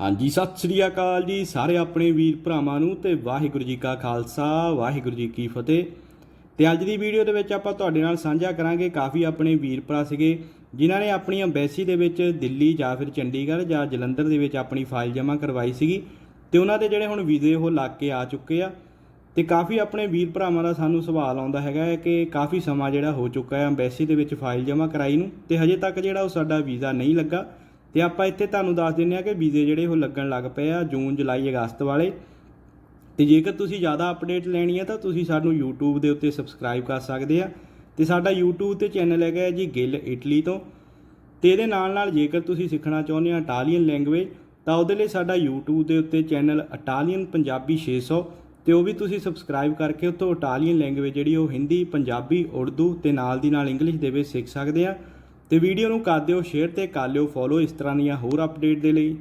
ਹਾਂਜੀ, ਸਤਿ ਸ੍ਰੀ ਅਕਾਲ ਜੀ ਸਾਰੇ ਆਪਣੇ ਵੀਰ ਭਰਾਵਾਂ ਨੂੰ ਤੇ ਵਾਹਿਗੁਰੂ ਜੀ ਕਾ ਖਾਲਸਾ, ਵਾਹਿਗੁਰੂ ਜੀ ਕੀ ਫਤਿਹ। ਤੇ ਅੱਜ ਦੀ ਵੀਡੀਓ ਦੇ ਵਿੱਚ ਆਪਾਂ ਤੁਹਾਡੇ ਨਾਲ ਸਾਂਝਾ ਕਰਾਂਗੇ ਕਾਫੀ ਆਪਣੇ ਵੀਰ ਭਰਾ ਸੀਗੇ, ਜਿਨ੍ਹਾਂ ਨੇ ਆਪਣੀ ਅੰਬੈਸੀ ਦੇ ਵਿੱਚ ਦਿੱਲੀ ਜਾਂ ਫਿਰ ਚੰਡੀਗੜ੍ਹ ਜਾਂ ਜਲੰਧਰ ਦੇ ਵਿੱਚ ਆਪਣੀ ਫਾਈਲ ਜਮ੍ਹਾਂ ਕਰਵਾਈ ਸੀਗੀ ਤੇ ਉਹਨਾਂ ਦੇ ਜਿਹੜੇ ਹੁਣ ਵੀਜ਼ੇ ਉਹ ਲੱਗ ਕੇ ਆ ਚੁੱਕੇ ਆ। ਤੇ ਕਾਫੀ ਆਪਣੇ ਵੀਰ ਭਰਾਵਾਂ ਦਾ ਸਾਨੂੰ ਸਵਾਲ ਆਉਂਦਾ ਹੈਗਾ ਹੈ ਕਿ ਕਾਫੀ ਸਮਾਂ ਜਿਹੜਾ ਹੋ ਚੁੱਕਾ ਹੈ ਅੰਬੈਸੀ ਦੇ ਵਿੱਚ ਫਾਈਲ ਜਮ੍ਹਾਂ ਕਰਾਈ ਨੂੰ ਤੇ ਹਜੇ ਤੱਕ ਜਿਹੜਾ ਉਹ ਸਾਡਾ ਵੀਜ਼ਾ ਨਹੀਂ ਲੱਗਾ। ਤੇ ਆਪਾਂ ਇੱਥੇ ਤੁਹਾਨੂੰ ਦੱਸ ਦਿੰਨੇ ਆ ਕਿ ਵੀਜ਼ੇ ਜਿਹੜੇ ਉਹ ਲੱਗਣ ਲੱਗ ਪਏ ਆ ਜੂਨ, ਜੁਲਾਈ, ਅਗਸਤ ਵਾਲੇ। ਤੇ ਜੇਕਰ ਤੁਸੀਂ ਜ਼ਿਆਦਾ ਅਪਡੇਟ ਲੈਣੀ ਹੈ ਤਾਂ ਤੁਸੀਂ ਸਾਨੂੰ YouTube ਦੇ ਉੱਤੇ ਸਬਸਕ੍ਰਾਈਬ ਕਰ ਸਕਦੇ ਆ। ਤੇ ਸਾਡਾ YouTube ਤੇ ਚੈਨਲ ਹੈਗਾ ਹੈ ਜੀ ਗਿੱਲ ਇਟਲੀ ਤੋਂ। ਤੇ ਇਹਦੇ ਨਾਲ ਨਾਲ ਜੇਕਰ ਤੁਸੀਂ ਸਿੱਖਣਾ ਚਾਹੁੰਦੇ ਆ ਇਟਾਲੀਅਨ ਲੈਂਗੁਏਜ ਤਾਂ ਉਹਦੇ ਲਈ ਸਾਡਾ YouTube ਦੇ ਉੱਤੇ ਚੈਨਲ ਇਟਾਲੀਅਨ ਪੰਜਾਬੀ 600 ਤੇ ਉਹ ਵੀ ਤੁਸੀਂ ਸਬਸਕ੍ਰਾਈਬ ਕਰਕੇ ਉੱਥੋਂ ਇਟਾਲੀਅਨ ਲੈਂਗੁਏਜ ਜਿਹੜੀ ਉਹ ਹਿੰਦੀ, ਪੰਜਾਬੀ, ਉਰਦੂ ਤੇ ਨਾਲ ਦੀ ਨਾਲ ਇੰਗਲਿਸ਼ ਦੇ ਵਿੱਚ ਸਿੱਖ ਸਕਦੇ ਆ। ਤੇ ਵੀਡੀਓ ਨੂੰ ਕਰ ਦਿਓ ਸ਼ੇਅਰ ਤੇ ਕਰ ਲਿਓ ਫੋਲੋ ਇਸ ਤਰ੍ਹਾਂ ਦੀਆਂ ਹੋਰ ਅਪਡੇਟ ਦੇ ਲਈ।